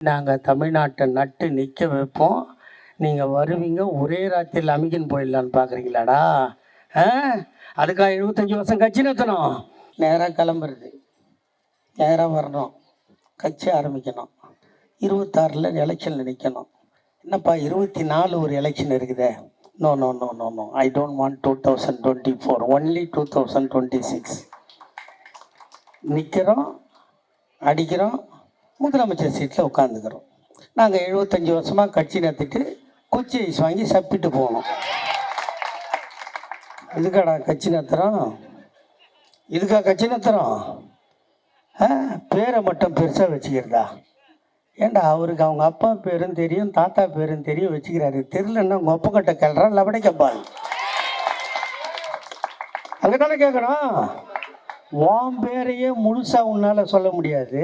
நாங்கள் தமிழ்நாட்டை நட்டு நிற்க வைப்போம். நீங்கள் வருவீங்க ஒரே ராத்திரியில் அமைக்கின்னு போயிடலான்னு பார்க்குறீங்களாடா ஆ? அதுக்காக எழுபத்தஞ்சி வருஷம் கட்சி நிறுத்தணும் நேராக கிளம்புறது. நேராக வரணும். கட்சி ஆரம்பிக்கணும். இருபத்தாறில் எலெக்ஷனில் நிற்கணும் என்னப்பா இருபத்தி நாலு ஒரு எலெக்ஷன் இருக்குதே. No no no no no I don't want two thousand twenty four only two thousand twenty six நிற்கிறோம் அடிக்கிறோம் முதலமைச்சர் சீட்டில் உட்காந்துக்கிறோம் நாங்கள் எழுபத்தஞ்சி வருஷமாக கட்சி நடத்திட்டு குச்சி ஐஸ் வாங்கி சப்பிட்டு போனோம். இதுக்காடா கட்சி நடத்துகிறோம் இதுக்கா கட்சி நடத்துகிறோம் ஆ பேரை மட்டும் பெருசாக வச்சுக்கிறதா? ஏண்டா அவருக்கு அவங்க அப்பா பேரும் தெரியும் தாத்தா பேரும் தெரியும் வச்சுக்கிறாரு. தெரியலன்னா உங்கள் ஒப்பக்கட்டை கிளறா லபடைக்கப்பால் அங்கே தானே கேட்கணும் உன் பேரையே முழுசாக உன்னால் சொல்ல முடியாது.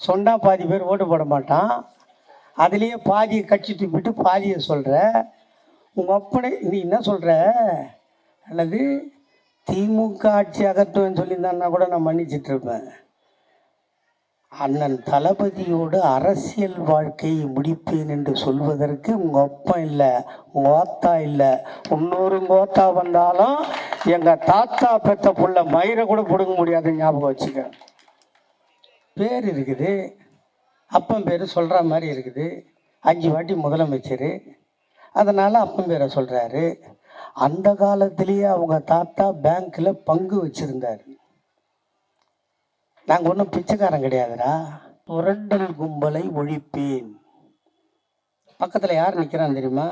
சொன்னால் பாதி பேர் ஓட்டு போட மாட்டான். அதுலேயே பாதியை கட்சி துப்பிட்டு பாதியை சொல்கிற உங்கள் அப்பனை நீ என்ன சொல்கிற அல்லது திமுக ஆட்சி அகற்றுவேன்னு சொல்லியிருந்தான்னா கூட நான் மன்னிச்சிட்டு இருப்பேன். அண்ணன் தளபதியோடு அரசியல் வாழ்க்கையை முடிப்பேன் என்று சொல்வதற்கு உங்கள் அப்பா இல்லை உங்கள் ஓத்தா இல்லை. இன்னொரு ஓத்தா வந்தாலும் எங்கள் தாத்தா பெத்த புள்ள மயிரை கூட பிடுங்க முடியாது ஞாபகம் வச்சுக்க பேர் இருக்குது. அப்பன் பேர் சொல்கிற மாதிரி இருக்குது. அஞ்சு வாட்டி முதலமைச்சர். அதனால் அப்பன் பேரை சொல்கிறாரு அந்த காலத்திலேயே அவங்க தாத்தா பேங்க்கில் பங்கு வச்சுருந்தார். நாங்கள் ஒன்றும் பிச்சைக்காரன் கிடையாதுடா. புரண்டல் கும்பலை ஒழிப்பேன். பக்கத்தில் யார் நிற்கிறான் தெரியுமா?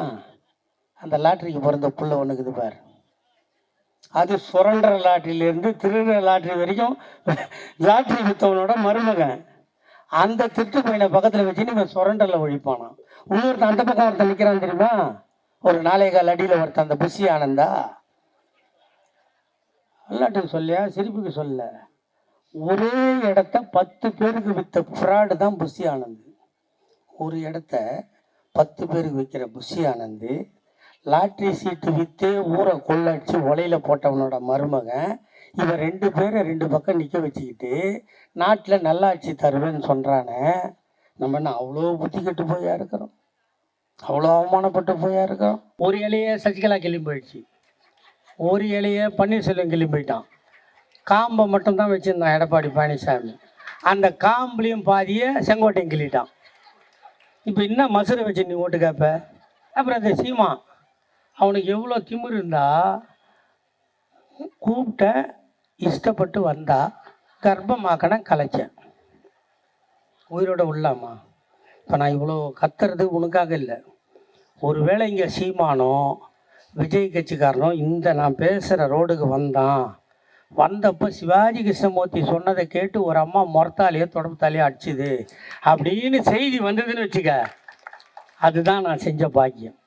அந்த லாட்ரிக்கு பிறந்த புள்ள ஒன்றுக்குது பார். அது சுரண்டர லாட்ரியிலேருந்து திருடுற லாட்டரி வரைக்கும் லாட்ரி வித்தவனோட மருமகன். அந்த திருட்டு பையனை பக்கத்தில் வச்சு இவன் சுரண்டலில் ஒழிப்பானான் இன்னொருத்தன் அந்த பக்கம் ஒருத்தன் நிற்கிறான் தெரியுமா? ஒரு நாளைக்கால் கால் அடியில் ஒருத்தன் அந்த புஷி ஆனந்தா. அல்லாட்டுக்கு சொல்லியா? சிரிப்புக்கு சொல்ல. ஒரே இடத்த பத்து பேருக்கு விற்ற ஃப்ராடு தான் புஷி ஆனந்த். ஒரு இடத்த பத்து பேருக்கு விற்கிற புஷி ஆனந்த் லாட்ரி சீட்டு விற்று ஊரை கொள்ளடிச்சு ஒலையில் போட்டவனோட மருமகன். இவன் ரெண்டு பேரை ரெண்டு பக்கம் நிற்க வச்சுக்கிட்டு நாட்டில் நல்லாட்சி தருவேன்னு சொல்கிறானே நம்ம என்ன அவ்வளோ புத்தி கெட்டு போயா இருக்கிறோம்? அவ்வளோ அவமானப்பட்டு போயா இருக்கிறோம்? ஒரு இலையே சசிகலா கிளம்பி போயிடுச்சு. ஒரு இலையே பன்னீர்செல்வம் கிளம்பி போயிட்டான். காம்பை மட்டும்தான் வச்சுருந்தான் எடப்பாடி பழனிசாமி. அந்த காம்புலேயும் பாதியை செங்கோட்டையும் கிள்ளிட்டான். இப்போ என்ன மசுரை வச்சு நீ ஓட்டு கேட்ப அப்புறம் அந்த சீமா அவனுக்கு எவ்வளோ திமிர் இருந்தா கூப்பிட்ட இஷ்டப்பட்டு வந்தா கர்ப்பமாக்கன கலைச்சேன். உயிரோட உள்ளாமா? இப்போ நான் இவ்வளோ கத்துறது உனக்காக இல்லை. ஒருவேளை இங்கே சீமானோ விஜய் கட்சிக்காரனோ இந்த நான் பேசுகிற ரோடுக்கு வந்தான். வந்தப்போ சிவாஜி கிருஷ்ணமூர்த்தி சொன்னதை கேட்டு ஒரு அம்மா முறத்தாலேயோ தொடப்புத்தாலேயோ அடிச்சுது. அப்படின்னு செய்தி வந்ததுன்னு வச்சுக்க அதுதான் நான் செஞ்ச பாக்கியம்.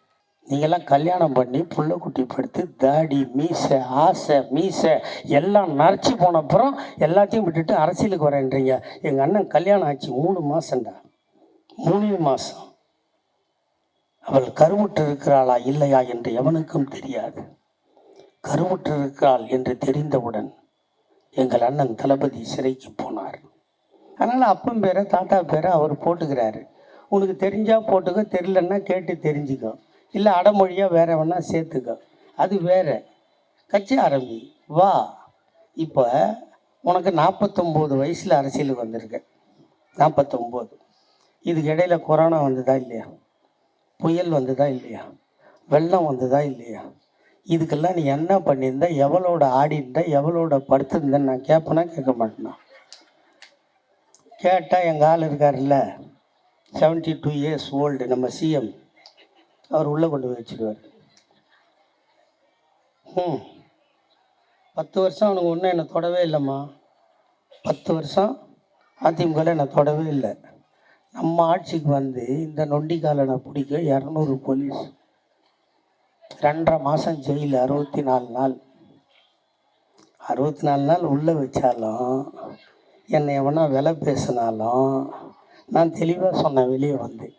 நீங்கள்லாம் கல்யாணம் பண்ணி புள்ள குட்டி படுத்து தாடி மீசை ஆசை மீசை எல்லாம் நரைச்சி போன அப்புறம் எல்லாத்தையும் விட்டுட்டு அரசியலுக்கு வரேன்றீங்க. எங்கள் அண்ணன் கல்யாணம் ஆச்சு மூணு மாதம்டா மூணு மாதம் அவள் கருவுற்று இருக்கிறாளா இல்லையா என்று எவனுக்கும் தெரியாது. கருவுற்று இருக்கிறாள் என்று தெரிந்தவுடன் எங்கள் அண்ணன் தளபதி சிறைக்கு போனார். அதனால் அப்பன் பேரை தாத்தா பேரை அவர் போட்டுக்கிறாரு. உனக்கு தெரிஞ்சால் போட்டுக்கோ தெரிலன்னா கேட்டு தெரிஞ்சுக்கோ. இல்லை அடமொழியாக வேற வேணா சேர்த்துக்க. அது வேற. கட்சி ஆரம்பி. வா. இப்போ உனக்கு நாற்பத்தொம்போது வயசில் அரசியலுக்கு வந்திருக்க. நாற்பத்தொம்போது இதுக்கு இடையில கொரோனா வந்ததா இல்லையா? புயல் வந்ததா இல்லையா? வெள்ளம் வந்ததா இல்லையா? இதுக்கெல்லாம் நீ என்ன பண்ணியிருந்த? எவளோட ஆடிருந்த எவளோட படுத்திருந்தேன்னு நான் கேட்பேனா கேட்க மாட்டேனா? கேட்டால் எங்கள் ஆள் இருக்கார்ல செவன்ட்டி டூ இயர்ஸ் ஓல்டு நம்ம சிஎம் அவர் உள்ளே கொண்டு போய் வச்சுருவார். ம் பத்து வருஷம் அவனுக்கு ஒன்றும் என்னை தொடவே இல்லைம்மா. பத்து வருஷம் அதிமுகவில் என்னை தொடவே இல்லை. நம்ம ஆட்சிக்கு வந்து இந்த நொண்டிக்காலனை பிடிக்க இரநூறு போலீஸ். ரெண்டரை மாதம் ஜெயில் அறுபத்தி நாலு நாள். அறுபத்தி நாலு நாள் உள்ளே வச்சாலும் என்னை எவனா விலை பேசினாலும் நான் தெளிவாக சொன்னேன் வெளியே வந்து.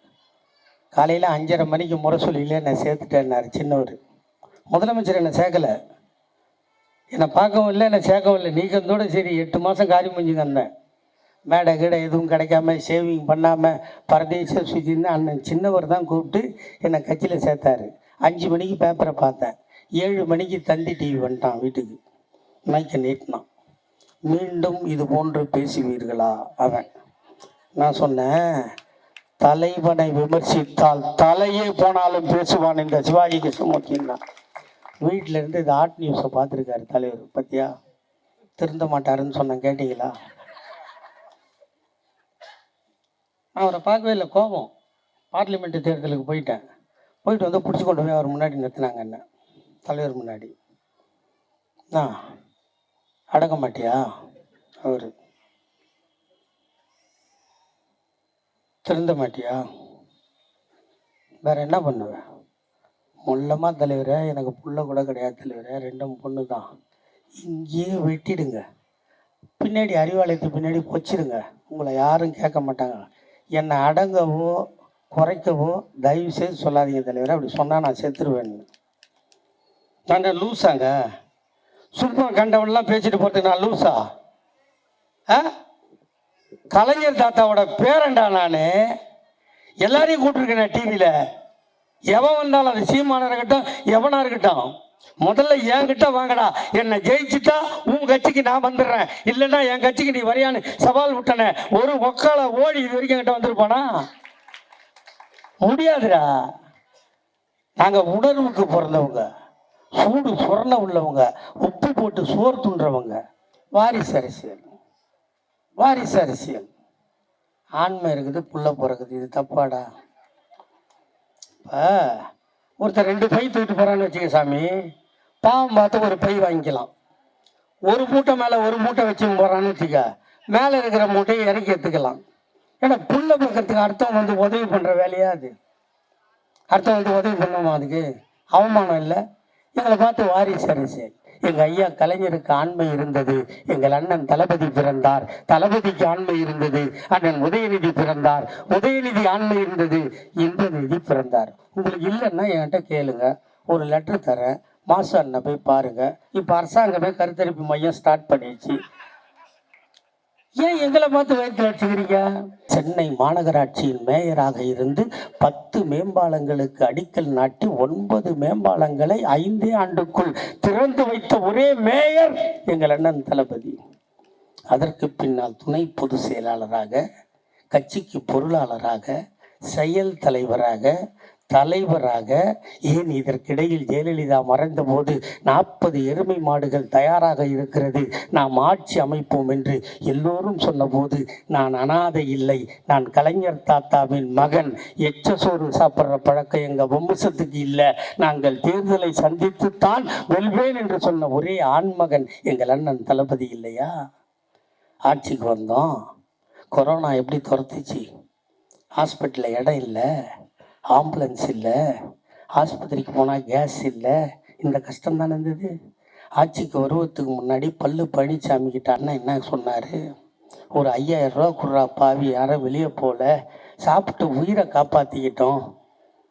காலையில் அஞ்சரை மணிக்கு முரசொலியில் என்னை சேர்த்துட்டேன்னாரு சின்னவர். முதலமைச்சர் என்னை சேர்க்கலை. என்னை பார்க்கவும் இல்லை என்னை சேர்க்கவும் இல்லை. நீக்கந்தோட சரி எட்டு மாதம் காரியம் முடிஞ்சு தந்தேன். மேடை கீடை எதுவும் கிடைக்காம சேவிங் பண்ணாமல் பரதேச சுற்றின்னு அண்ணன் சின்னவர் தான் கூப்பிட்டு என்னை கட்சியில் சேர்த்தாரு. அஞ்சு மணிக்கு பேப்பரை பார்த்தேன். ஏழு மணிக்கு தந்தி டிவி வந்துட்டான் வீட்டுக்கு. நைக்க நீட்டினான். மீண்டும் இது போன்று பேசுவீர்களா? அவன். நான் சொன்னேன் தலைவனை விமர்சித்தால் தலையே போனாலும் பேசுவான் இந்த சிவாஜி கிருஷ்ணமூர்த்தின்னா வீட்டில் இருந்து இது ஆர்ட் நியூஸை பார்த்துருக்காரு தலைவர் பத்தியா? திருந்த மாட்டாருன்னு சொன்னேன் கேட்டீங்களா? அவரை பார்க்கவே இல்லை கோபம். பார்லிமெண்ட் தேர்தலுக்கு போயிட்டேன். போயிட்டு வந்து பிடிச்சி கொண்டு போய் அவர் முன்னாடி நிறுத்தினாங்க என்ன? தலைவர் முன்னாடி. நான் அடக்க மாட்டியா அவர். திருந்த மாட்டியா? வேற என்ன பண்ணுவேன் முள்ளமா தலைவரே எனக்கு புள்ள கூட கிடையாது தலைவரே ரெண்டும் பொண்ணு தான் இங்கேயே வெட்டிடுங்க. பின்னாடி அறிவாலயத்துக்கு பின்னாடி பொச்சிடுங்க உங்களை யாரும் கேட்க மாட்டாங்க. என்னை அடங்கவோ குறைக்கவோ தயவு செய்து சொல்லாதீங்க தலைவரே அப்படி சொன்னால் நான் செத்துருவேன் நான் லூஸாங்க சும்மா கண்டவன்லாம் பேசிட்டு போகிறதுக்கு நான் லூஸா ஆ? கலைஞர் தாத்தாவோட பேரண்டா நான். எல்லாரையும் கூப்பிட்டுருக்கேன் டிவியில் எவன் வந்தாலும் அது சீமானா இருக்கட்டும் எவனா இருக்கட்டும். முதல்ல என்கிட்ட வாங்கடா. என்னை ஜெயிச்சுட்டா உன் கட்சிக்கு நான் வந்துடுறேன். இல்லைன்னா என் கட்சிக்கு நீ வரையான்னு சவால் விட்டனே. ஒரு ஒக்கால ஓடி இது வரைக்கும் என்கிட்ட வந்திருப்பானா? முடியாதுடா. நாங்கள் உணர்வுக்கு பிறந்தவங்க. சூடு சுரண உள்ளவங்க. உப்பு போட்டு சோறு துண்டுறவங்க வாரிசு அரசியல் வாரிசு அரசியல். ஆண்மை இருக்குது புள்ள பிறகுது இது தப்பாடா? இப்போ ஒருத்தர் ரெண்டு பை தூக்கிட்டு போகிறான்னு வச்சுக்க சாமி பாவம் பார்த்து ஒரு பை வாங்கிக்கலாம். ஒரு மூட்டை மேலே ஒரு மூட்டை வச்சு போகிறான்னு வச்சுக்க மேலே இருக்கிற மூட்டையை இறக்கி எடுத்துக்கலாம். ஏன்னா புள்ள பார்க்கறதுக்கு அர்த்தம் வந்து உதவி பண்ணுற வேலையா அது? அர்த்தம் வந்து உதவி பண்ணுமா அதுக்கு? அவமானம் இல்லை. எங்களை பார்த்து வாரிசு அரசியல். எங்கள் ஐயா கலைஞருக்கு ஆண்மை இருந்தது. எங்கள் அண்ணன் தளபதி பிறந்தார். தளபதிக்கு ஆண்மை இருந்தது. அண்ணன் உதயநிதி பிறந்தார். உதயநிதி ஆண்மை இருந்தது. இந்திரநிதி பிறந்தார். உங்களுக்கு இல்லைன்னா என்கிட்ட கேளுங்க. ஒரு லெட்டர் தரேன். மாசு அண்ணன் போய் பாருங்க. இப்போ அரசாங்கமே கருத்தரிப்பு மையம் ஸ்டார்ட் பண்ணிடுச்சு. ஏன் எங்களை பார்த்து வயிற்றுல அடிச்சுக்கிறீங்க? சென்னை மாநகராட்சியின் மேயராக இருந்து பத்து மேம்பாலங்களுக்கு அடிக்கல் நாட்டி ஒன்பது மேம்பாலங்களை ஐந்தே ஆண்டுக்குள் திறந்து வைத்த ஒரே மேயர் எங்கள் அண்ணன் தளபதி. அதற்கு பின்னால் துணை பொதுச் செயலாளராக கட்சிக்கு பொருளாளராக செயல் தலைவராக தலைவராக ஏன் இதற்கிடையில் ஜெயலலிதா மறைந்தபோது நாற்பது எருமை மாடுகள் தயாராக இருக்கிறது? நாம் ஆட்சி அமைப்போம் என்று எல்லோரும் சொன்னபோது நான் அனாதை இல்லை. நான் கலைஞர் தாத்தாவின் மகன். எச்ச சோறு சாப்பிட்ற பழக்கம் எங்கள் வம்சத்துக்கு இல்லை. நாங்கள் தேர்தலை சந்தித்துத்தான் வெல்வேன் என்று சொன்ன ஒரே ஆண்மகன் எங்கள் அண்ணன் தளபதி இல்லையா? ஆட்சிக்கு வந்தோம். கொரோனா எப்படி துரத்துச்சு? ஹாஸ்பிட்டலில் இடம் இல்லை. ஆம்புலன்ஸ் இல்லை ஆஸ்பத்திரிக்கு போனால் கேஸ் இல்லை இந்த கஷ்டம் தானே இருந்தது. ஆட்சிக்கு வருவதுக்கு முன்னாடி பல்லு பழனிசாமி கிட்ட அண்ணன் என்ன சொன்னார்? ஒரு ஐயாயிரம் ரூபா குடுறா பாவி யாரும் வெளியே போகல சாப்பிட்டு உயிரை காப்பாற்றிக்கிட்டோம்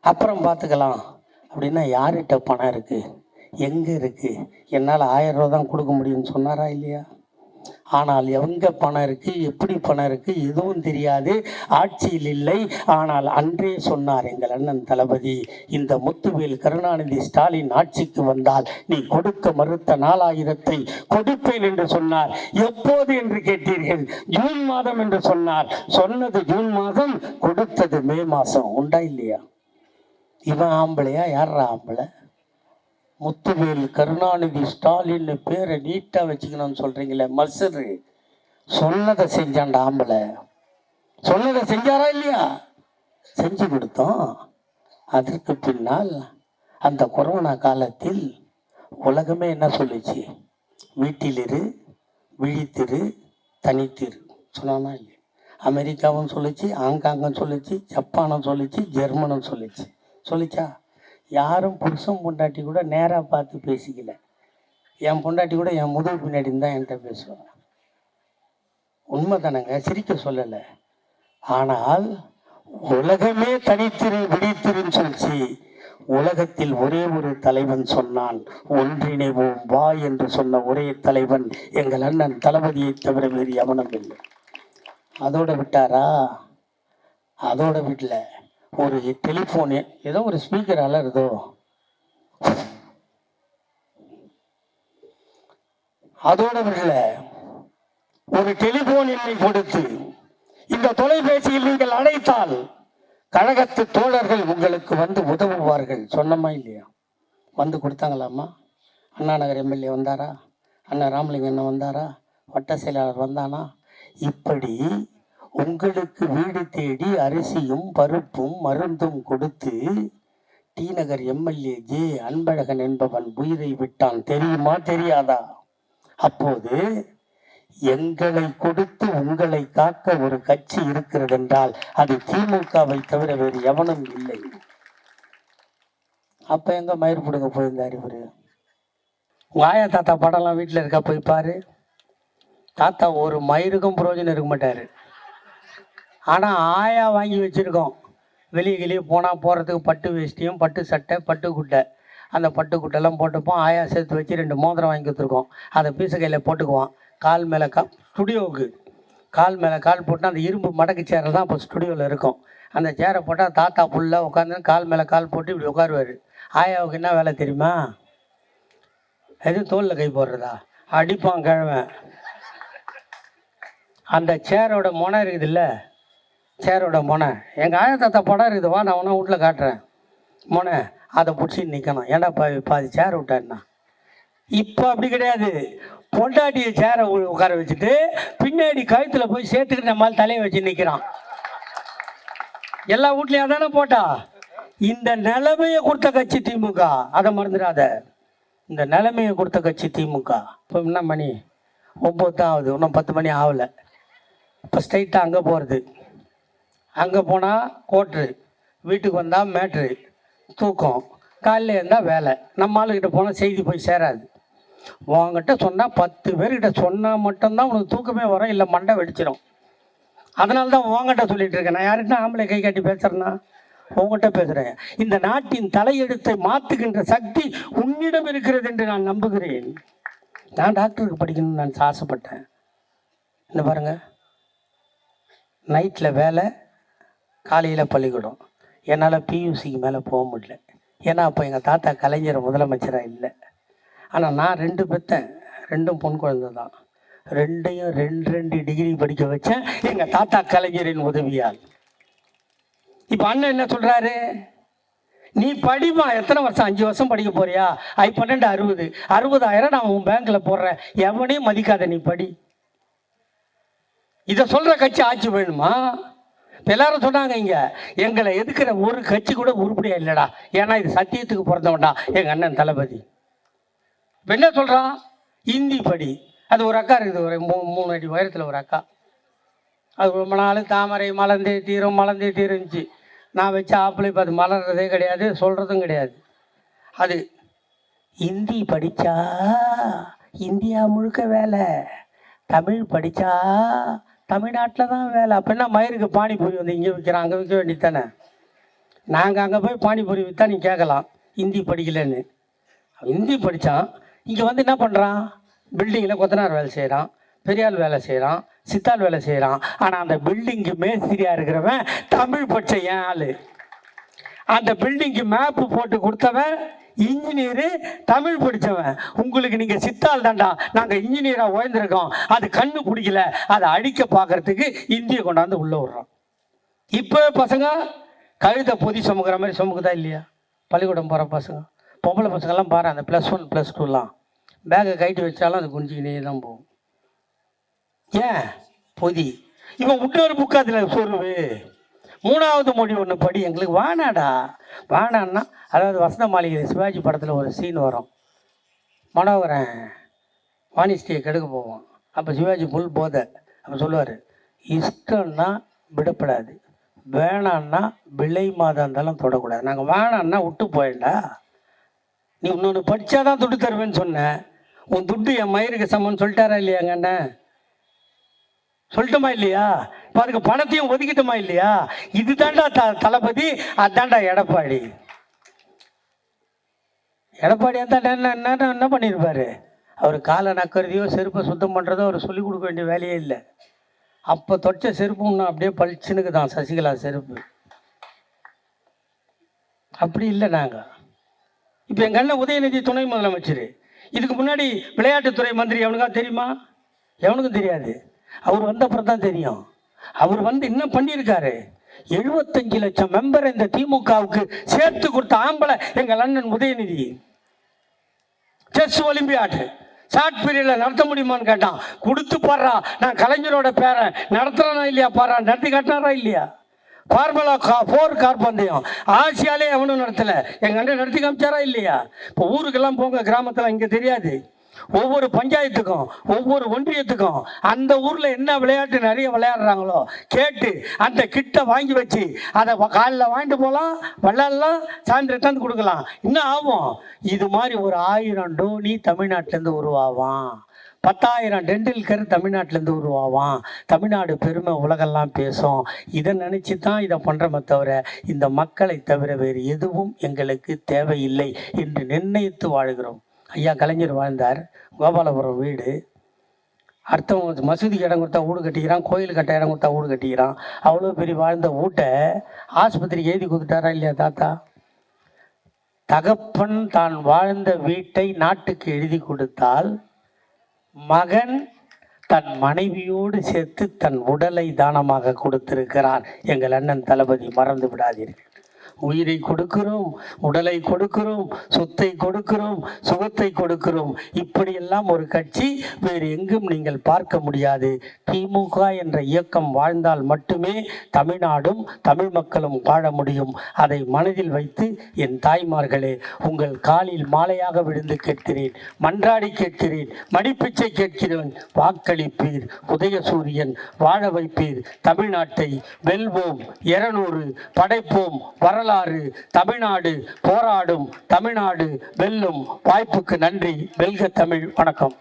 அப்புறம் பார்த்துக்கலாம் அப்படின்னா யார்கிட்ட பணம் இருக்குது எங்கே இருக்குது என்னால் ஆயிரம் ரூபா தான் கொடுக்க முடியும்னு சொன்னாரா இல்லையா? ஆனால் எங்க பணம் இருக்கு எப்படி பணம் இருக்கு எதுவும் தெரியாது ஆட்சியில் இல்லை. ஆனால் அன்றே சொன்னார் எங்கள் அண்ணன் தளபதி இந்த முத்துவேல் கருணாநிதி ஸ்டாலின் ஆட்சிக்கு வந்தால் நீ கொடுக்க மறுத்த நாலாயிரத்தை கொடுப்பேன் என்று சொன்னார். எப்போது என்று கேட்டீர்கள்? ஜூன் மாதம் என்று சொன்னார். சொன்னது ஜூன் மாதம் கொடுத்தது மே மாசம் உண்டா இல்லையா? இவன் ஆம்பளையா? யார் ஆம்பளை? முத்துவேல் கருணாநிதி ஸ்டாலின் பேரை நீட்டாக வச்சுக்கணும்னு சொல்கிறீங்களே மசுரு சொன்னதை செஞ்சான்டா ஆம்பளை. சொன்னதை செஞ்சாரா இல்லையா? செஞ்சு கொடுத்தோம். அதற்கு பின்னால் அந்த கொரோனா காலத்தில் உலகமே என்ன சொல்லுச்சு? வீட்டிலிரு விழித்திரு தனித்திரு. சொன்னானா இல்லை அமெரிக்காவும் சொல்லுச்சு ஹாங்காங்கும் சொல்லுச்சு ஜப்பானும் சொல்லிச்சு ஜெர்மனும் சொல்லுச்சு. சொல்லிச்சா? யாரும் புருஷன் பொண்டாட்டி கூட நேராக பார்த்து பேசிக்கல. என் பொண்டாட்டி கூட என் முதுகு பின்னாடி தான் என்கிட்ட பேசுவாங்க. உண்மை தானங்க சிரிக்க சொல்லலை. ஆனால் உலகமே தனித்திரு விழித்திருன்னு சொல்லிச்சு. உலகத்தில் ஒரே ஒரு தலைவன் சொன்னான் ஒன்றிணைவோம் வா என்று சொன்ன ஒரே தலைவன் எங்கள் அண்ணன் தளபதியை தவிர வேறு எவனும் இல்லை. அதோட விட்டாரா? அதோட வீட்டில் ஒரு டெலிஃபோனு ஏதோ ஒரு ஸ்பீக்கர் அலறுதோ அதோட விடல ஒரு டெலிபோன் எண்ணை கொடுத்து இந்த தொலைபேசியில் நீங்கள் அழைத்தால் கழகத்து தோழர்கள் உங்களுக்கு வந்து உதவுவார்கள். சொன்னமா இல்லையா? வந்து கொடுத்தாங்களாம்மா? அண்ணா நகர் எம்எல்ஏ வந்தாரா? அண்ணா ராமலிங்கம் அண்ணன் வந்தாரா? வட்ட செயலாளர் வந்தானா? இப்படி உங்களுக்கு வீடு தேடி அரிசியும் பருப்பும் மருந்தும் கொடுத்து டி நகர் எம்எல்ஏ ஜே அன்பழகன் என்பவன் உயிரை விட்டான். தெரியுமா தெரியாதா? அப்போது எங்களை கொடுத்து உங்களை காக்க ஒரு கட்சி இருக்கிறது என்றால் அது திமுகவை தவிர வேறு எவனும் இல்லை. அப்ப எங்க மயிர் பிடுங்க போயிருந்தார் இவரு? உங்க ஆயா தாத்தா படம்லாம் வீட்டில் இருக்கா? போய் பாரு. தாத்தா ஒரு மயிருக்கும் புரோஜனம் இருக்க மாட்டாரு. ஆனால் ஆயா வாங்கி வச்சிருக்கோம். வெளியே கிளியே போனால் போகிறதுக்கு பட்டு வேஷ்டியும் பட்டு சட்டை பட்டு குட்டை. அந்த பட்டு குட்டெல்லாம் போட்டுப்போம். ஆயா சேர்த்து வச்சு ரெண்டு மோதிரம் வாங்கி கொடுத்துருக்கோம். அதை பீச கையில் போட்டுக்குவான் கால் மேலே கா ஸ்டுடியோவுக்கு. கால் மேலே கால் போட்டு அந்த இரும்பு மடக்கு சேரில் தான் இப்போ ஸ்டுடியோவில் இருக்கும். அந்த சேரை போட்டால் தாத்தா ஃபுல்லாக உட்காந்து கால் மேலே கால் போட்டு இப்படி உட்காருவார் ஆயாவுக்கு என்ன வேலை தெரியுமா? எதுவும் தோலில் கை போடுறதா? அடிப்பான் கிழமை அந்த சேரோட முனை இருக்குதுல்ல? சேரோட முனை. எங்கள் ஆயா தாத்தா படம் இருக்குது வா நான் உன வீட்டில் காட்டுறேன். முனை அதை பிடிச்சி நிற்கணும் ஏன்னா பாதி பாதி சேர் விட்டான்னா? இப்போ அப்படி கிடையாது. பொண்டாட்டியை சேரை உட்கார வச்சுட்டு பின்னாடி கழுத்தில் போய் சேர்த்துக்கிட்டு நம்மால் தலையை வச்சு நிற்கிறான் எல்லா வீட்லையும் தானே போட்டா? இந்த நிலைமையை கொடுத்த கட்சி திமுக. அதை மறந்துடாத. இந்த நிலைமையை கொடுத்த கட்சி திமுக. இப்போ என்ன மணி? ஒம்பது தான் ஆகுது இன்னும் பத்து மணி ஆகலை. இப்போ ஸ்ட்ரைட்டாக அங்கே போகிறது அங்கே போனால் கோட்ரு வீட்டுக்கு வந்தால் மேட்ரு தூக்கம். காலையில் இருந்தால் வேலை. நம்ம ஆளுகிட்ட போனால் செய்தி போய் சேராது. உங்ககிட்ட சொன்னால் பத்து பேர்கிட்ட சொன்னால் மட்டும்தான் உனக்கு தூக்கமே வரும் இல்லை மண்டை வெடிச்சிடும் அதனால தான் உங்ககிட்ட சொல்லிகிட்டு இருக்கேன். நான் யாருக்கிட்ட ஆம்பளை கை காட்டி பேசுகிறேன்னா உங்ககிட்ட பேசுகிறேன் இந்த நாட்டின் தலையெழுத்தை மாற்றுகின்ற சக்தி உன்னிடம் இருக்கிறது என்று நான் நம்புகிறேன். நான் டாக்டருக்கு படிக்கணும்னு நான் ஆசைப்பட்டேன். இந்த பாருங்க. நைட்டில் வேலை காலையில் பள்ளிக்கூடம். என்னால் பியூசிக்கு மேலே போக முடியல. ஏன்னா அப்போ எங்கள் தாத்தா கலைஞர் முதலமைச்சராக இல்லை. ஆனால் நான் ரெண்டு பெத்தேன். ரெண்டும் பொன் குழந்தை தான். ரெண்டையும் ரெண்டு ரெண்டு டிகிரி படிக்க வச்சேன் எங்கள் தாத்தா கலைஞரின் உதவியால். இப்போ அண்ணன் என்ன சொல்கிறாரு நீ படிமா எத்தனை வருஷம்? அஞ்சு வருஷம் படிக்க போறியா? ஐ பன்னெண்டு அறுபது. அறுபதாயிரம் நான் உன் பேங்க்கில் போடுறேன். எவனையும் மதிக்காத நீ படி. இதை சொல்கிற கட்சி ஆட்சி வேணுமா? எல்லாரும் சொன்னாங்க இங்கே எங்களை எதுக்குற ஒரு கட்சி கூட உருப்படியா இல்லைடா. ஏன்னா இது சத்தியத்துக்கு பிறந்தவன்டா எங்கள் அண்ணன் தளபதி. இப்போ என்ன சொல்கிறான் இந்தி படி. அது ஒரு அக்கா இருக்குது ஒரு மூ மூணு அடி உயரத்தில் ஒரு அக்கா. அது ரொம்ப நாள் தாமரை மலர்ந்தே தீரும் மலர்ந்தே தீருந்துச்சு நான் வச்ச ஆப்பிள் இப்போ அது மலர்றதே கிடையாது சொல்கிறதும் கிடையாது. அது இந்தி படித்தா இந்தியா முழுக்க வேலை. தமிழ் படித்தா தமிழ்நாட்டில் தான் வேலை அப்படின்னா மயிருக்கு பானிபூரி வந்து இங்கே விற்கிறான் அங்கே விற்க வேண்டியது தானே நாங்கள் அங்கே போய் பானிபூரி விற்றா நீ கேட்கலாம் ஹிந்தி படிக்கலைன்னு. ஹிந்தி படித்தான் இங்கே வந்து என்ன பண்ணுறான் பில்டிங்கில் கொத்தனார் வேலை செய்கிறான் பெரியாள் வேலை செய்கிறான் சித்தாள் வேலை செய்கிறான் ஆனால் அந்த பில்டிங்கு மேஸ்திரியாக இருக்கிறவன் தமிழ் பட்ச ஏன் ஆள் அந்த பில்டிங்கு மேப்பு போட்டு கொடுத்தவன் இன்ஜினியரு தமிழ் படித்தவன் உங்களுக்கு நீங்கள் சித்தாள் தாண்டா நாங்கள் இன்ஜினியராக உயர்ந்திருக்கோம் அது கண்ணு பிடிக்கல. அதை அடிக்க பார்க்கறதுக்கு இந்தியை கொண்டாந்து உள்ளே விடுறோம். இப்போ பசங்க கழுத்தை பொதி சுமக்கிற மாதிரி சுமக்குதா இல்லையா? பள்ளிக்கூடம் போகிற பசங்க. பொம்பளை பசங்கெல்லாம் பாரு அந்த ப்ளஸ் ஒன் ப்ளஸ் டூலாம் பேக்கை கைட்டு வச்சாலும் அது குஞ்சிக்கினே தான் போகும். ஏன்? பொதி. இவன் இன்னொரு புக்கு அதில் சொருவு. மூணாவது மொழி ஒன்று படி எங்களுக்கு வானாடா. வானான்னா அதாவது வசந்த மாளிகை சிவாஜி படத்தில் ஒரு சீன் வரும். மனோகரன் வாணிஸ்டியை கெடுக்க போவோம் அப்போ சிவாஜி புல் போதை. அப்போ சொல்லுவார் இஷ்டம்னா விடப்படாது. வேணான்னா விலை மாதம் இருந்தாலும் தொடக்கூடாது. நாங்கள் வேணான்னா விட்டு போயிடா நீ இன்னொன்று படித்தா தான் துட்டு தருவேன்னு சொன்னேன் உன் துட்டு என் மயிருக்கு சமம்னு சொல்லிட்டாரா இல்லையாங்க அண்ணன்? சொல்லட்டுமா இல்லையா? இப்போ அதுக்கு பணத்தையும் ஒதுக்கிட்டோமா இல்லையா? இதுதான்டா த தளபதி அதான்டா எடப்பாடி. எடப்பாடி அந்த என்ன என்ன என்ன பண்ணியிருப்பாரு அவர் காலை நக்கறதையோ செருப்பை சுத்தம் பண்ணுறதோ அவர் சொல்லிக் கொடுக்க வேண்டிய வேலையே இல்லை. அப்போ தொட்ட செருப்பு இன்னும் அப்படியே பளிச்சுனுக்கு தான் சசிகலா செருப்பு. அப்படி இல்லை நாங்கள் இப்போ எங்கள் அண்ணன் உதயநிதி துணை முதலமைச்சர். இதுக்கு முன்னாடி விளையாட்டுத்துறை மந்திரி எவனுக்கா தெரியுமா? எவனுக்கும் தெரியாது. அவர் வந்த அப்புறம் தான் தெரியும். அவர் வந்து என்ன பண்ணியிருக்காரு? எழுபத்தஞ்சு லட்சம் மெம்பர் இந்த திமுகவுக்கு சேர்த்து கொடுத்த ஆம்பளை எங்கள் அண்ணன் உதயநிதி. செஸ் ஒலிம்பியாட் ஷார்ட் பீரியடில் நடத்த முடியுமான்னு கேட்டான். கொடுத்து பாடுறா. நான் கலைஞரோட பேரன் நடத்துறானா இல்லையா பாடுறா? நடத்தி காட்டினாரா இல்லையா? ஃபார்முலா கா ஃபோர் கார் பந்தயம். ஆசியாலே எவனும் நடத்தலை. எங்கள் அண்ணன் நடத்தி காமிச்சாரா இல்லையா? இப்போ ஊருக்கெல்லாம் போங்க கிராமத்தில் இங்கே தெரியாது. ஒவ்வொரு பஞ்சாயத்துக்கும் ஒவ்வொரு ஒன்றியத்துக்கும் அந்த ஊரில் என்ன விளையாட்டு நிறைய விளையாடுறாங்களோ கேட்டு அந்த கிட்ட வாங்கி வச்சு அதை காலில் வாங்கிட்டு போகலாம் விளையாடலாம் சாயந்தரம் எடுத்தாந்து கொடுக்கலாம். இன்னும் ஆகும்? இது மாதிரி ஒரு ஆயிரம் டோனி தமிழ்நாட்டிலேருந்து உருவாவான். பத்தாயிரம் டெண்டுல்கர் தமிழ்நாட்டிலேருந்து உருவாவான். தமிழ்நாடு பெருமை உலகெல்லாம் பேசும். இதை நினச்சி தான் இதை பண்ணுறோமே தவிர இந்த மக்களை தவிர வேறு எதுவும் எங்களுக்கு தேவையில்லை என்று நிர்ணயித்து வாழ்கிறோம். ஐயா கலைஞர் வாழ்ந்தார். கோபாலபுரம் வீடு. அடுத்தவங்க மசூதிக்கு இடம் கொடுத்தா வீடு கட்டிக்கிறான் கோயில் கட்ட இடம் கொடுத்தா வீடு கட்டிக்கிறான். அவ்வளோ பெரிய வாழ்ந்த வீட்டை ஆஸ்பத்திரிக்கு எழுதி கொடுத்துட்டாரா இல்லையா தாத்தா? தகப்பன் தான் வாழ்ந்த வீட்டை நாட்டுக்கு எழுதி கொடுத்தால் மகன் தன் மனைவியோடு சேர்த்து தன் உடலை தானமாக கொடுத்திருக்கிறான். எங்கள் அண்ணன் தளபதி மறந்து விடாதீர்கள். உயிரை கொடுக்கிறோம் உடலை கொடுக்கிறோம் சொத்தை கொடுக்கிறோம் சுகத்தை கொடுக்கிறோம். இப்படியெல்லாம் ஒரு கட்சி வேறு எங்கும் நீங்கள் பார்க்க முடியாது. திமுக என்ற இயக்கம் வாழ்ந்தால் மட்டுமே தமிழ்நாடும் தமிழ் மக்களும் வாழ முடியும். அதை மனதில் வைத்து என் தாய்மார்களே உங்கள் காலில் மாலையாக விழுந்து கேட்கிறேன் மன்றாடி கேட்கிறேன் மடிப்பிச்சை கேட்கிறேன் வாக்களிப்பீர். உதயசூரியன் வாழ வைப்பீர். தமிழ்நாட்டை வெல்வோம் இருநூறு படைப்போம் வரலாறு தமிழ்நாடு போராடும் தமிழ்நாடு வெல்லும். வாய்ப்புக்கு நன்றி. வெல்க தமிழ். வணக்கம்.